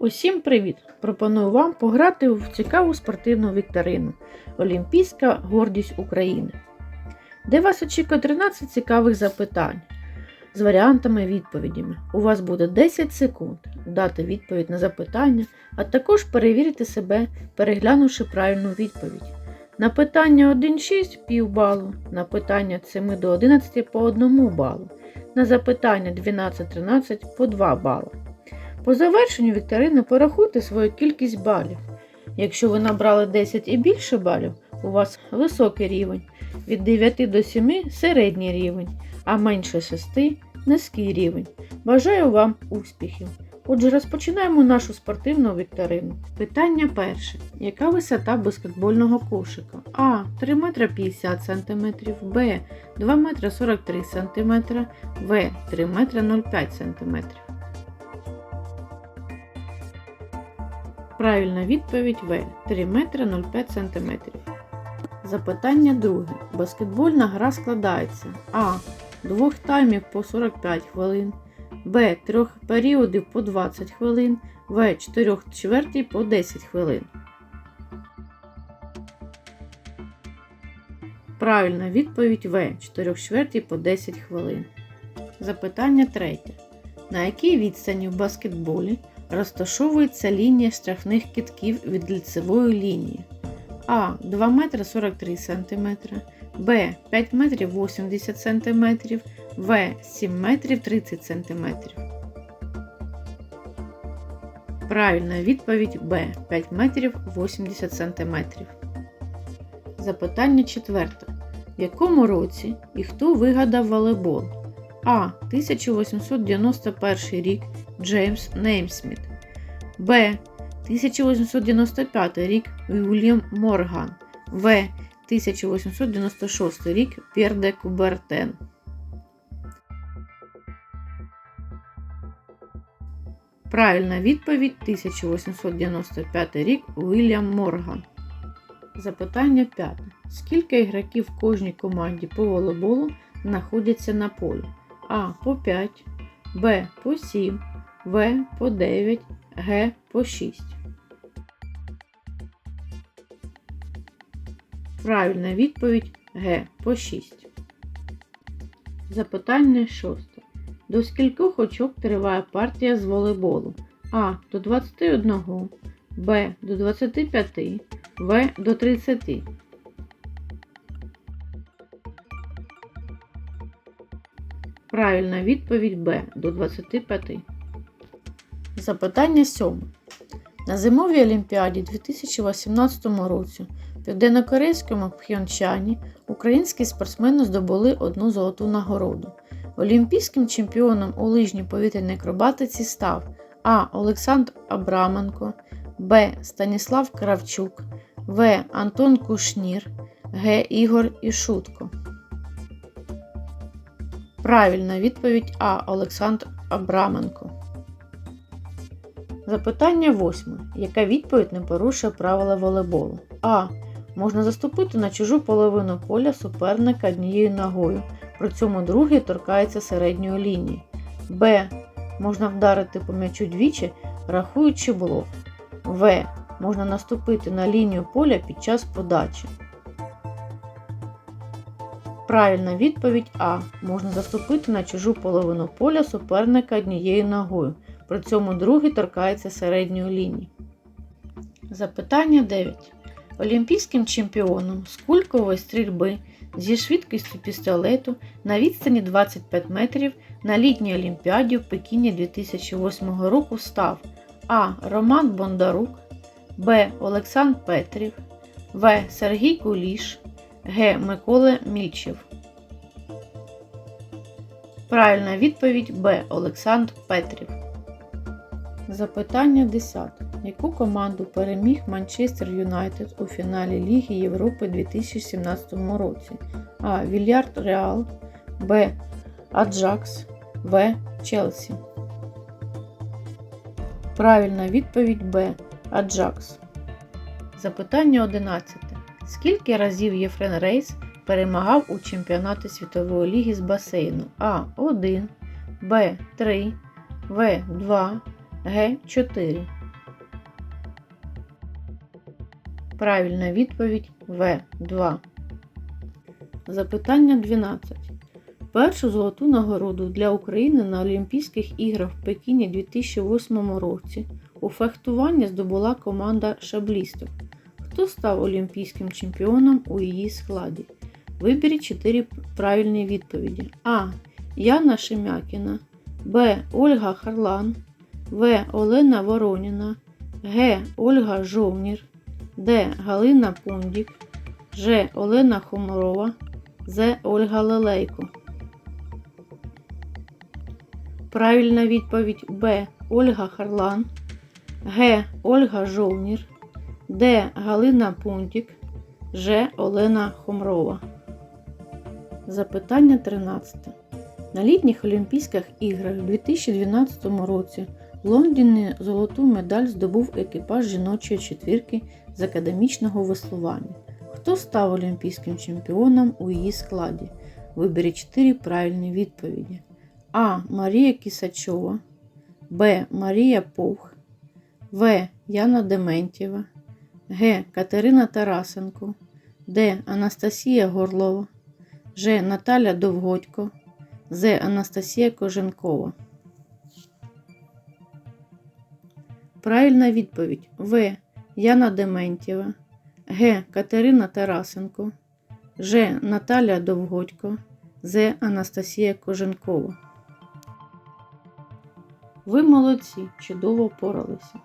Усім привіт! Пропоную вам пограти в цікаву спортивну вікторину Олімпійська гордість України, де вас очікує 13 цікавих запитань з варіантами відповідями. У вас буде 10 секунд дати відповідь на запитання, а також перевірити себе, переглянувши правильну відповідь. На питання 1-6 пів балу, на питання 7 до 11 по 1 балу, на запитання 12-13 по 2 бали. По завершенню вікторини порахуйте свою кількість балів. Якщо ви набрали 10 і більше балів, у вас високий рівень, від 9 до 7 середній рівень, а менше 6 низький рівень. Бажаю вам успіхів! Отже, розпочинаємо нашу спортивну вікторину. Питання перше. Яка висота баскетбольного кошика? А. 3 метра 50 см, Б. 2 метра 43 см, В. 3 метра 05 см. Правильна відповідь В 3 метри 05 см. Запитання друге. Баскетбольна гра складається А. Двох таймів по 45 хвилин, Б. Трьох періодів по 20 хвилин, В. Чотирьох чвертій по 10 хвилин. Правильна відповідь В. 4 чвертій по 10 хвилин. Запитання третє. На якій відстані в баскетболі розташовується лінія штрафних китків від лицевої лінії. А. 2 метри 43 см, Б. 5 метрів 80 см, В. 7 метрів 30 см. Правильна відповідь Б. 5 метрів 80 см. Запитання четверте. В якому році і хто вигадав волейбол? А. 1891 рік Джеймс Неймсміт. Б. 1895 рік Вільям Морган. В. 1896 рік П'єр де Кубертен. Правильна відповідь 1895 рік Вільям Морган. Запитання 5. Скільки ігроків в кожній команді по волейболу знаходяться на полі? А. По 5, Б. По 7, В по 9, Г по 6. Правильна відповідь Г по 6. Запитання 6. До скількох очок триває партія з волейболу? А. До 21, Б. До 25, В. До 30. Правильна відповідь Б. До 25. Запитання 7. На зимовій олімпіаді 2018 році в південнокорейському Пхьончані українські спортсмени здобули одну золоту нагороду. Олімпійським чемпіоном у лижній повітряній акробатиці став А. Олександр Абраменко, Б. Станіслав Кравчук, В. Антон Кушнір, Г. Ігор Ішутко. Правильна відповідь А. Олександр Абраменко. Запитання восьме. Яка відповідь не порушує правила волейболу? А. Можна заступити на чужу половину поля суперника однією ногою. При цьому другий торкається середньої лінії. Б. Можна вдарити по м'ячу двічі, рахуючи блок. В. Можна наступити на лінію поля під час подачі. Правильна відповідь А. Можна заступити на чужу половину поля суперника однією ногою. При цьому другий торкається середньої лінії. Запитання 9. Олімпійським чемпіоном з кулькової стрільби зі швидкістю пістолету на відстані 25 метрів на літній олімпіаді в Пекіні 2008 року став А. Роман Бондарук, Б. Олександр Петрів, В. Сергій Куліш, Г. Микола Мільчев. Правильна відповідь Б. Олександр Петрів. Запитання 10. Яку команду переміг Манчестер Юнайтед у фіналі Ліги Європи 2017 році? А. Вільярд Реал, Б. Аджакс, В. Челсі. Правильна відповідь Б. Аджакс. Запитання 11. Скільки разів Єфрен Рейс перемагав у чемпіонати світової ліги з басейну А1, Б3, В2, Г4? Правильна відповідь В2. Запитання 12. Першу золоту нагороду для України на Олімпійських іграх в Пекіні 2008 році у фехтуванні здобула команда шаблістів. Хто став олімпійським чемпіоном у її складі? Виберіть 4 правильні відповіді. А. Яна Шемякіна, Б. Ольга Харлан, В. Олена Вороніна, Г. Ольга Жовнір, Д. Галина Пундік, Ж. Олена Хоморова, З. Ольга Лелейко. Правильна відповідь Б. Ольга Харлан, Г. Ольга Жовнір, Д. Галина Пунтік, Ж. Олена Хомрова. Запитання 13. На літніх Олімпійських іграх у 2012 році в Лондоні золоту медаль здобув екіпаж жіночої четвірки з академічного веслування. Хто став олімпійським чемпіоном у її складі? Виберіть 4 правильні відповіді. А. Марія Кісачова, Б. Марія Повх, В. Яна Дементєва, Г. Катерина Тарасенко, Д. Анастасія Горлова, Ж. Наталя Довгодько, З. Анастасія Коженкова. Правильна відповідь В. Яна Дементєва, Г. Катерина Тарасенко, Ж. Наталя Довгодько, З. Анастасія Коженкова. Ви молодці, чудово поралися.